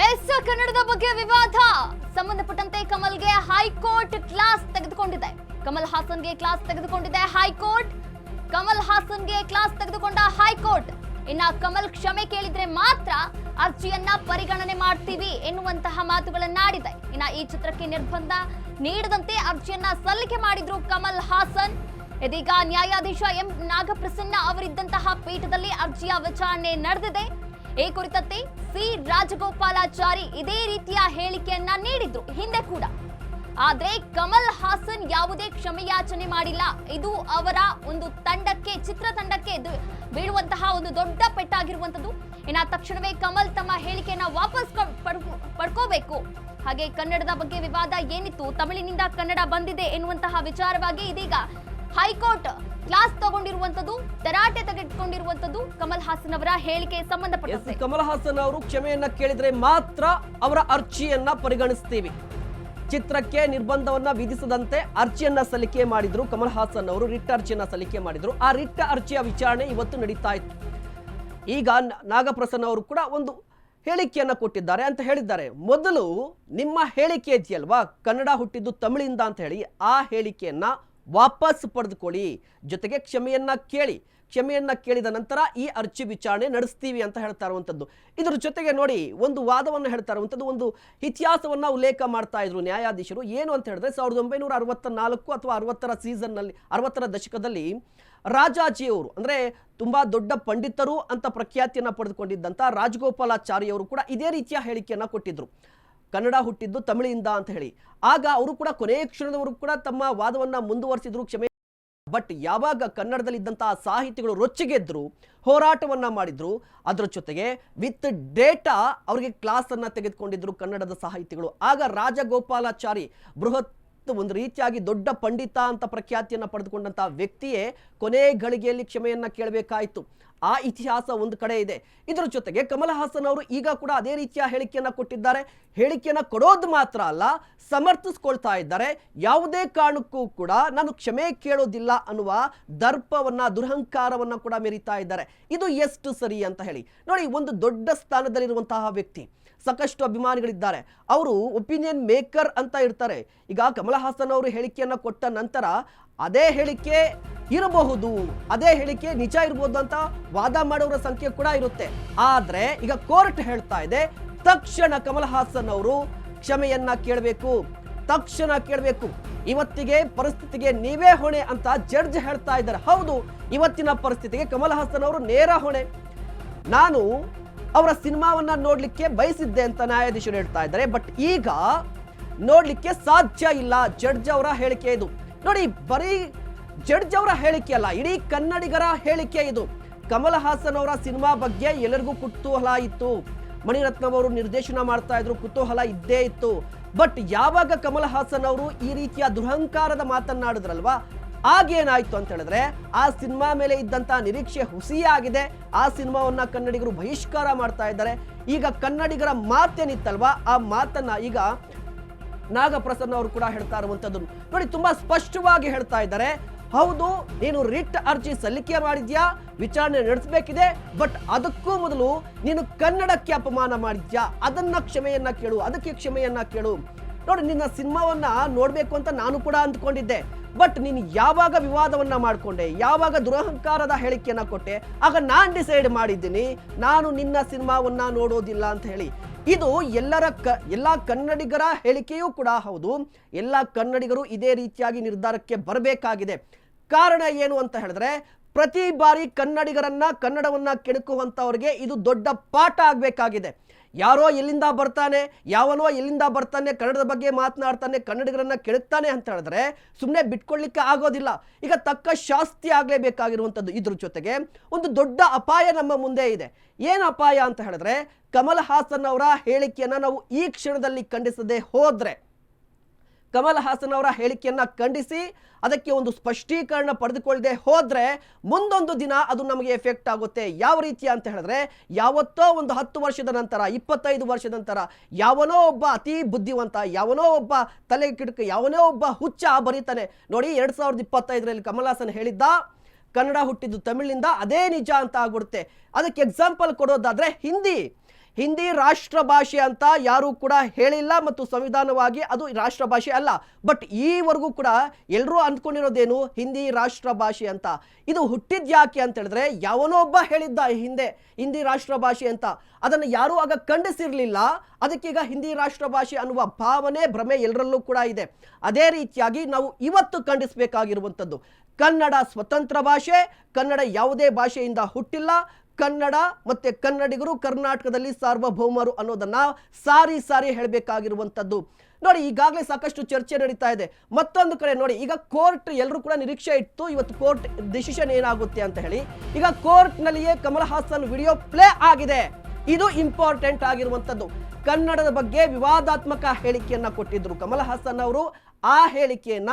S ಕನ್ನಡದ ಬಗ್ಗೆ ವಿವಾದ. ಸಂಬಂಧಪಟ್ಟಂತೆ ಕಮಲ್ಗೆ ಹೈಕೋರ್ಟ್ ಕ್ಲಾಸ್ ತೆಗೆದುಕೊಂಡಿದೆ. ಕಮಲ್ ಹಾಸನ್ಗೆ ಕ್ಲಾಸ್ ತೆಗೆದುಕೊಂಡಿದೆ ಹೈಕೋರ್ಟ್. ಕಮಲ್ ಹಾಸನ್ಗೆ ಕ್ಲಾಸ್ ತೆಗೆದುಕೊಂಡ ಹೈಕೋರ್ಟ್. ಇನ್ನ ಕಮಲ್ ಕ್ಷಮೆ ಕೇಳಿದ್ರೆ ಮಾತ್ರ ಅರ್ಜಿಯನ್ನ ಪರಿಗಣನೆ ಮಾಡ್ತೀವಿ ಎನ್ನುವಂತಹ ಮಾತುಗಳನ್ನಾಡಿದೆ ಇನ್ನ ಈ ಚಿತ್ರಕ್ಕೆ ನಿರ್ಬಂಧ ನೀಡದಂತೆ ಅರ್ಜಿಯನ್ನ ಸಲ್ಲಿಕೆ ಮಾಡಿದ್ರು ಕಮಲ್ ಹಾಸನ್. ಇದೀಗ ನ್ಯಾಯಾಧೀಶ ಎಂ. ನಾಗಪ್ರಸನ್ನ ಅವರಿದ್ದಂತಹ ಪೀಠದಲ್ಲಿ ಅರ್ಜಿಯ ವಿಚಾರಣೆ ನಡೆದಿದೆ. ಈ ಕುರಿತಂತೆ ಸಿ. ರಾಜಗೋಪಾಲಾಚಾರಿ ಇದೇ ರೀತಿಯ ಹೇಳಿಕೆಯನ್ನ ನೀಡಿದ್ರು ಹಿಂದೆ ಕೂಡ. ಆದ್ರೆ ಕಮಲ್ ಹಾಸನ್ ಯಾವುದೇ ಕ್ಷಮೆಯಾಚನೆ ಮಾಡಿಲ್ಲ. ಇದು ಅವರ ಒಂದು ತಂಡಕ್ಕೆ ಚಿತ್ರತಂಡಕ್ಕೆ ಬೀಳುವಂತಹ ಒಂದು ದೊಡ್ಡ ಪೆಟ್ಟಾಗಿರುವಂತದ್ದು ಇನ್ನ ತಕ್ಷಣವೇ ಕಮಲ್ ತಮ್ಮ ಹೇಳಿಕೆಯನ್ನ ವಾಪಸ್ ಪಡ್ಕೋಬೇಕು. ಹಾಗೆ ಕನ್ನಡದ ಬಗ್ಗೆ ವಿವಾದ ಏನಿತ್ತು? ತಮಿಳಿನಿಂದ ಕನ್ನಡ ಬಂದಿದೆ ಎನ್ನುವಂತಹ ವಿಚಾರವಾಗಿ ಇದೀಗ ಹೈಕೋರ್ಟ್ ಕ್ಲಾಸ್ ತಗೊಂಡಿರುವಂತದ್ದು ತರಾಟೆ ತೆಗೆದುಕೊಂಡಿರುವಂತದ್ದು ಕಮಲ್ ಹಾಸನ್ ಅವರ ಹೇಳಿಕೆ ಸಂಬಂಧಪಟ್ಟಂತೆ. ಕಮಲ್ ಹಾಸನ್ ಅವರು ಕ್ಷಮೆಯನ್ನ ಕೇಳಿದ್ರೆ ಮಾತ್ರ ಅವರ ಅರ್ಜಿಯನ್ನ ಪರಿಗಣಿಸ್ತೀವಿ. ಚಿತ್ರಕ್ಕೆ ನಿರ್ಬಂಧವನ್ನ ವಿಧಿಸದಂತೆ ಅರ್ಜಿಯನ್ನ ಸಲ್ಲಿಕೆ ಮಾಡಿದ್ರು ಕಮಲ್ ಹಾಸನ್ ಅವರು, ರಿಟ್ ಅರ್ಜಿಯನ್ನ ಸಲ್ಲಿಕೆ ಮಾಡಿದ್ರು. ಆ ರಿಟ್ ಅರ್ಜಿಯ ವಿಚಾರಣೆ ಇವತ್ತು ನಡೀತಾ ಇತ್ತು. ಈಗ ನಾಗಪ್ರಸನ್ನ ಅವರು ಕೂಡ ಒಂದು ಹೇಳಿಕೆಯನ್ನ ಕೊಟ್ಟಿದ್ದಾರೆ ಅಂತ ಹೇಳಿದ್ದಾರೆ. ಮೊದಲು ನಿಮ್ಮ ಹೇಳಿಕೆ ಇದೆಯಲ್ವಾ? ಕನ್ನಡ ಹುಟ್ಟಿದ್ದು ತಮಿಳಿಂದ ಅಂತ ಹೇಳಿ ಆ ಹೇಳಿಕೆಯನ್ನ ವಾಪಸ್ ಪಡೆದುಕೊಳ್ಳಿ. ಜೊತೆಗೆ ಕ್ಷಮೆಯನ್ನ ಕೇಳಿ. ಕ್ಷಮೆಯನ್ನ ಕೇಳಿದ ನಂತರ ಈ ಅರ್ಜಿ ವಿಚಾರಣೆ ನಡೆಸ್ತೀವಿ ಅಂತ ಹೇಳ್ತಾ ಇರುವಂಥದ್ದು. ಇದರ ಜೊತೆಗೆ ನೋಡಿ, ಒಂದು ವಾದವನ್ನು ಹೇಳ್ತಾ ಇರುವಂಥದ್ದು, ಒಂದು ಇತಿಹಾಸವನ್ನ ಉಲ್ಲೇಖ ಮಾಡ್ತಾ ಇದ್ರು ನ್ಯಾಯಾಧೀಶರು. ಏನು ಅಂತ ಹೇಳಿದ್ರೆ, ಸಾವಿರದ ಒಂಬೈನೂರ ಅರವತ್ತ ನಾಲ್ಕು ಅಥವಾ ಅರವತ್ತರ ಸೀಸನ್ನಲ್ಲಿ, ಅರವತ್ತರ ದಶಕದಲ್ಲಿ ರಾಜಾಜಿಯವರು, ಅಂದರೆ ತುಂಬ ದೊಡ್ಡ ಪಂಡಿತರು ಅಂತ ಪ್ರಖ್ಯಾತಿಯನ್ನು ಪಡೆದುಕೊಂಡಿದ್ದಂಥ ರಾಜಗೋಪಾಲಾಚಾರ್ಯವರು ಕೂಡ ಇದೇ ರೀತಿಯ ಹೇಳಿಕೆಯನ್ನು ಕೊಟ್ಟಿದ್ರು. ಕನ್ನಡ ಹುಟ್ಟಿದ್ದು ತಮಿಳಿಂದ ಅಂತ ಹೇಳಿ. ಆಗ ಅವರು ಕೂಡ ಕೊನೆಯ ಕ್ಷಣದವರು ಕೂಡ ತಮ್ಮ ವಾದವನ್ನು ಮುಂದುವರಿಸಿದ್ರು, ಕ್ಷಮೆ ಬಟ್ ಯಾವಾಗ ಕನ್ನಡದಲ್ಲಿದ್ದಂತಹ ಸಾಹಿತಿಗಳು ರೊಚ್ಚಿಗೆದ್ರು, ಹೋರಾಟವನ್ನ ಮಾಡಿದ್ರು, ಅದರ ಜೊತೆಗೆ ವಿತ್ ಡೇಟಾ ಅವರಿಗೆ ಕ್ಲಾಸ್ ಅನ್ನ ತೆಗೆದುಕೊಂಡಿದ್ರು ಕನ್ನಡದ ಸಾಹಿತಿಗಳು. ಆಗ ರಾಜಗೋಪಾಲಾಚಾರಿ ಬೃಹತ್ ಒಂದು ರೀತಿಯಾಗಿ ದೊಡ್ಡ ಪಂಡಿತ ಅಂತ ಪ್ರಖ್ಯಾತಿಯನ್ನ ಪಡೆದುಕೊಂಡಂತಹ ವ್ಯಕ್ತಿಯೇ ಕೊನೆ ಗಳಿಗೆಯಲ್ಲಿ ಕ್ಷಮೆಯನ್ನು ಕೇಳಬೇಕಾಯಿತು. ಆ ಇತಿಹಾಸ ಒಂದು ಕಡೆ ಇದೆ. ಇದರ ಜೊತೆಗೆ ಕಮಲ್ ಹಾಸನ್ ಅವರು ಈಗ ಕೂಡ ಅದೇ ರೀತಿಯ ಹೇಳಿಕೆಯನ್ನ ಕೊಟ್ಟಿದ್ದಾರೆ. ಹೇಳಿಕೆಯನ್ನ ಕೊಡೋದು ಮಾತ್ರ ಅಲ್ಲ, ಸಮರ್ಥಿಸ್ಕೊಳ್ತಾ ಇದ್ದಾರೆ. ಯಾವುದೇ ಕಾರಣಕ್ಕೂ ಕೂಡ ನಾನು ಕ್ಷಮೆ ಕೇಳೋದಿಲ್ಲ ಅನ್ನುವ ದರ್ಪವನ್ನ, ದುರಹಂಕಾರವನ್ನು ಕೂಡ ಮೆರಿತಾ ಇದ್ದಾರೆ. ಇದು ಎಷ್ಟು ಸರಿ ಅಂತ ಹೇಳಿ. ನೋಡಿ, ಒಂದು ದೊಡ್ಡ ಸ್ಥಾನದಲ್ಲಿರುವಂತಹ ವ್ಯಕ್ತಿ, ಸಾಕಷ್ಟು ಅಭಿಮಾನಿಗಳಿದ್ದಾರೆ. ಅವರು ಒಪಿನಿಯನ್ ಮೇಕರ್ ಅಂತ ಇರ್ತಾರೆ. ಈಗ ಕಮಲ ಹಾಸನ್ ಅವರು ಹೇಳಿಕೆಯನ್ನ ಕೊಟ್ಟ ನಂತರ ಅದೇ ಹೇಳಿಕೆ ಇರಬಹುದು. ಅದೇ ಹೇಳಿಕೆ ನಿಜ ಇರಬಹುದು ಅಂತ ವಾದ ಮಾಡೋರ ಸಂಖ್ಯೆ ಕೂಡ ಇರುತ್ತೆ. ಆದ್ರೆ ಈಗ ಕೋರ್ಟ್ ಹೇಳ್ತಾ ಇದೆ, ತಕ್ಷಣ ಕಮಲ್ ಹಾಸನ್ ಅವರು ಕ್ಷಮೆಯನ್ನ ಕೇಳಬೇಕು, ತಕ್ಷಣ ಕೇಳಬೇಕು. ಇವತ್ತಿಗೆ ಪರಿಸ್ಥಿತಿಗೆ ನೀವೇ ಹೊಣೆ ಅಂತ ಜಡ್ಜ್ ಹೇಳ್ತಾ ಇದ್ದಾರೆ. ಹೌದು, ಇವತ್ತಿನ ಪರಿಸ್ಥಿತಿಗೆ ಕಮಲ್ ಹಾಸನ್ ಅವರು ನೇರ ಹೊಣೆ. ನಾನು ಅವರ ಸಿನಿಮಾವನ್ನ ನೋಡ್ಲಿಕ್ಕೆ ಬಯಸಿದ್ದೆ ಅಂತ ನ್ಯಾಯಾಧೀಶರು ಹೇಳ್ತಾ ಇದ್ದಾರೆ. ಬಟ್ ಈಗ ನೋಡ್ಲಿಕ್ಕೆ ಸಾಧ್ಯ ಇಲ್ಲ. ಜಡ್ಜ್ ಅವರ ಹೇಳಿಕೆ ಇದು. ನೋಡಿ, ಬರೀ ಜಡ್ಜ್ ಅವರ ಹೇಳಿಕೆ ಅಲ್ಲ, ಇಡೀ ಕನ್ನಡಿಗರ ಹೇಳಿಕೆ ಇದು. ಕಮಲ್ ಹಾಸನ್ ಅವರ ಸಿನಿಮಾ ಬಗ್ಗೆ ಎಲ್ಲರಿಗೂ ಕುತೂಹಲ ಇತ್ತು ಮಣಿರತ್ನಂ ಅವರು ನಿರ್ದೇಶನ ಮಾಡ್ತಾ ಇದ್ರು, ಕುತೂಹಲ ಇದ್ದೇ ಇತ್ತು. ಬಟ್ ಯಾವಾಗ ಕಮಲ್ ಹಾಸನ್ ಅವರು ಈ ರೀತಿಯ ದುರಹಂಕಾರದ ಮಾತನ್ನಾಡಿದ್ರಲ್ವಾ? ಆಗೇನಾಯ್ತು ಅಂತ ಹೇಳಿದ್ರೆ, ಆ ಸಿನಿಮಾ ಮೇಲೆ ಇದ್ದಂತ ನಿರೀಕ್ಷೆ ಹುಸಿಯಾಗಿದೆ. ಆ ಸಿನಿಮಾವನ್ನ ಕನ್ನಡಿಗರು ಬಹಿಷ್ಕಾರ ಮಾಡ್ತಾ ಇದ್ದಾರೆ. ಈಗ ಕನ್ನಡಿಗರ ಮಾತೇನಿತ್ತಲ್ವಾ? ಆ ಮಾತನ್ನ ಈಗ ನಾಗಪ್ರಸನ್ನ ಅವರು ಕೂಡ ಹೇಳ್ತಾ ಇರುವಂತದ್ದು. ನೋಡಿ, ತುಂಬಾ ಸ್ಪಷ್ಟವಾಗಿ ಹೇಳ್ತಾ ಇದ್ದಾರೆ. ಹೌದು, ನೀನು ರಿಟ್ ಅರ್ಜಿ ಸಲ್ಲಿಕೆ ಮಾಡಿದ್ಯಾ? ವಿಚಾರಣೆ ನಡೆಸಬೇಕಿದೆ, ಬಟ್ ಅದಕ್ಕೂ ಮೊದಲು ನೀನು ಕನ್ನಡಕ್ಕೆ ಅಪಮಾನ ಮಾಡಿದ್ಯಾ? ಅದನ್ನ ಕ್ಷಮೆಯನ್ನ ಕೇಳು, ಅದಕ್ಕೆ ಕ್ಷಮೆಯನ್ನ ಕೇಳು. ನೋಡಿ, ನಿನ್ನ ಸಿನಿಮಾವನ್ನ ನೋಡ್ಬೇಕು ಅಂತ ನಾನು ಕೂಡ ಅಂದ್ಕೊಂಡಿದ್ದೆ. ಬಟ್ ನೀನು ಯಾವಾಗ ವಿವಾದವನ್ನ ಮಾಡ್ಕೊಂಡೆ, ಯಾವಾಗ ದುರಹಂಕಾರದ ಹೇಳಿಕೆಯನ್ನ ಕೊಟ್ಟೆ, ಆಗ ನಾನು ಡಿಸೈಡ್ ಮಾಡಿದ್ದೀನಿ, ನಾನು ನಿನ್ನ ಸಿನಿಮಾವನ್ನ ನೋಡೋದಿಲ್ಲ ಅಂತ ಹೇಳಿ. ಇದು ಎಲ್ಲರ ಕ, ಎಲ್ಲ ಕನ್ನಡಿಗರ ಹೇಳಿಕೆಯೂ ಕೂಡ ಹೌದು. ಎಲ್ಲ ಕನ್ನಡಿಗರು ಇದೇ ರೀತಿಯಾಗಿ ನಿರ್ಧಾರಕ್ಕೆ ಬರಬೇಕಾಗಿದೆ. ಕಾರಣ ಏನು ಅಂತ ಹೇಳಿದ್ರೆ, ಪ್ರತಿ ಬಾರಿ ಕನ್ನಡಿಗರನ್ನ, ಕನ್ನಡವನ್ನ ಕೆಣಕುವಂತವ್ರಿಗೆ ಇದು ದೊಡ್ಡ ಪಾಠ ಆಗಬೇಕಾಗಿದೆ. ಯಾರೋ ಎಲ್ಲಿಂದ ಬರ್ತಾನೆ, ಯಾವನೋ ಎಲ್ಲಿಂದ ಬರ್ತಾನೆ, ಕನ್ನಡದ ಬಗ್ಗೆ ಮಾತನಾಡ್ತಾನೆ, ಕನ್ನಡಿಗರನ್ನ ಕೆಣಕ್ತಾನೆ ಅಂತ ಹೇಳಿದ್ರೆ ಸುಮ್ಮನೆ ಬಿಟ್ಕೊಳ್ಳಿಕ್ಕೆ ಆಗೋದಿಲ್ಲ. ಈಗ ತಕ್ಕ ಶಾಸ್ತಿ ಆಗಲೇಬೇಕಾಗಿರುವಂಥದ್ದು ಇದ್ರ ಜೊತೆಗೆ ಒಂದು ದೊಡ್ಡ ಅಪಾಯ ನಮ್ಮ ಮುಂದೆ ಇದೆ. ಏನು ಅಪಾಯ ಅಂತ ಹೇಳಿದ್ರೆ ಕಮಲ್ ಹಾಸನ್ ಅವರ ಹೇಳಿಕೆಯನ್ನು ನಾವು ಈ ಕ್ಷಣದಲ್ಲಿ ಖಂಡಿಸದೆ ಹೋದ್ರೆ ಕಮಲ್ ಹಾಸನ್ ಅವರ ಹೇಳಿಕೆಯನ್ನ ಖಂಡಿಸಿ, ಅದಕ್ಕೆ ಒಂದು ಸ್ಪಷ್ಟೀಕರಣ ಪಡೆದುಕೊಳ್ಳದೆ ಹೋದ್ರೆ ಮುಂದೊಂದು ದಿನ ಅದು ನಮಗೆ ಎಫೆಕ್ಟ್ ಆಗುತ್ತೆ. ಯಾವ ರೀತಿ ಅಂತ ಹೇಳಿದ್ರೆ, ಯಾವತ್ತೋ ಒಂದು ಹತ್ತು ವರ್ಷದ ನಂತರ, ಇಪ್ಪತ್ತೈದು ವರ್ಷದ ನಂತರ, ಯಾವನೋ ಒಬ್ಬ ಅತಿ ಬುದ್ಧಿವಂತ, ಯಾವನೋ ಒಬ್ಬ ತಲೆ ಕಿಟಕ, ಯಾವನೋ ಒಬ್ಬ ಹುಚ್ಚ ಬರೀತಾನೆ. ನೋಡಿ, ಎರಡ್ ಸಾವಿರದ ಇಪ್ಪತ್ತೈದರಲ್ಲಿ ಕಮಲ್ ಹಾಸನ್ ಹೇಳಿದ್ದ, ಕನ್ನಡ ಹುಟ್ಟಿದ್ದು ತಮಿಳಿನಿಂದ ಅದೇ ನಿಜ ಅಂತ ಆಗ್ಬಿಡುತ್ತೆ. ಅದಕ್ಕೆ ಎಕ್ಸಾಂಪಲ್ ಕೊಡೋದಾದ್ರೆ ಹಿಂದಿ. ಹಿಂದಿ ರಾಷ್ಟ್ರ ಭಾಷೆ ಅಂತ ಯಾರು ಕೂಡ ಹೇಳಿಲ್ಲ ಮತ್ತು ಸಂವಿಧಾನವಾಗಿ ಅದು ರಾಷ್ಟ್ರ ಭಾಷೆ ಅಲ್ಲ. ಬಟ್ ಈವರೆಗೂ ಕೂಡ ಎಲ್ಲರೂ ಅಂದ್ಕೊಂಡಿರೋದೇನು ಹಿಂದಿ ರಾಷ್ಟ್ರ ಭಾಷೆ ಅಂತ. ಇದು ಹುಟ್ಟಿದ್ ಯಾಕೆ ಅಂತ ಹೇಳಿದ್ರೆ ಯಾವನೋ ಒಬ್ಬ ಹೇಳಿದ್ದ ಹಿಂದೆ ಹಿಂದಿ ರಾಷ್ಟ್ರ ಭಾಷೆ ಅಂತ. ಅದನ್ನು ಯಾರೂ ಆಗ ಖಂಡಿಸಿರ್ಲಿಲ್ಲ. ಅದಕ್ಕೀಗ ಹಿಂದಿ ರಾಷ್ಟ್ರ ಭಾಷೆ ಅನ್ನುವ ಭಾವನೆ, ಭ್ರಮೆ ಎಲ್ಲರಲ್ಲೂ ಕೂಡ ಇದೆ. ಅದೇ ರೀತಿಯಾಗಿ ನಾವು ಇವತ್ತು ಖಂಡಿಸಬೇಕಾಗಿರುವಂಥದ್ದು ಕನ್ನಡ ಸ್ವತಂತ್ರ ಭಾಷೆ, ಕನ್ನಡ ಯಾವುದೇ ಭಾಷೆಯಿಂದ ಹುಟ್ಟಿಲ್ಲ ಕನ್ನಡ ಮತ್ತೆ ಕನ್ನಡಿಗರು ಕರ್ನಾಟಕದಲ್ಲಿ ಸಾರ್ವಭೌಮರು ಅನ್ನೋದನ್ನ ಸಾರಿ ಸಾರಿ ಹೇಳಬೇಕಾಗಿರುವಂಥದ್ದು. ನೋಡಿ, ಈಗಾಗಲೇ ಸಾಕಷ್ಟು ಚರ್ಚೆ ನಡೀತಾ ಇದೆ. ಮತ್ತೊಂದು ಕಡೆ ನೋಡಿ, ಈಗ ಕೋರ್ಟ್ ಎಲ್ಲರೂ ಕೂಡ ನಿರೀಕ್ಷೆ ಇತ್ತು ಇವತ್ತು ಕೋರ್ಟ್ ಡಿಸಿಷನ್ ಏನಾಗುತ್ತೆ ಅಂತ ಹೇಳಿ, ಈಗ ಕೋರ್ಟ್ನಲ್ಲಿಯೇ ಕಮಲ್ ಹಾಸನ್ ವಿಡಿಯೋ ಪ್ಲೇ ಆಗಿದೆ. ಇದು ಇಂಪಾರ್ಟೆಂಟ್ ಆಗಿರುವಂಥದ್ದು. ಕನ್ನಡದ ಬಗ್ಗೆ ವಿವಾದಾತ್ಮಕ ಹೇಳಿಕೆಯನ್ನ ಕೊಟ್ಟಿದ್ರು ಕಮಲ್ ಹಾಸನ್ ಅವರು. ಆ ಹೇಳಿಕೆಯನ್ನ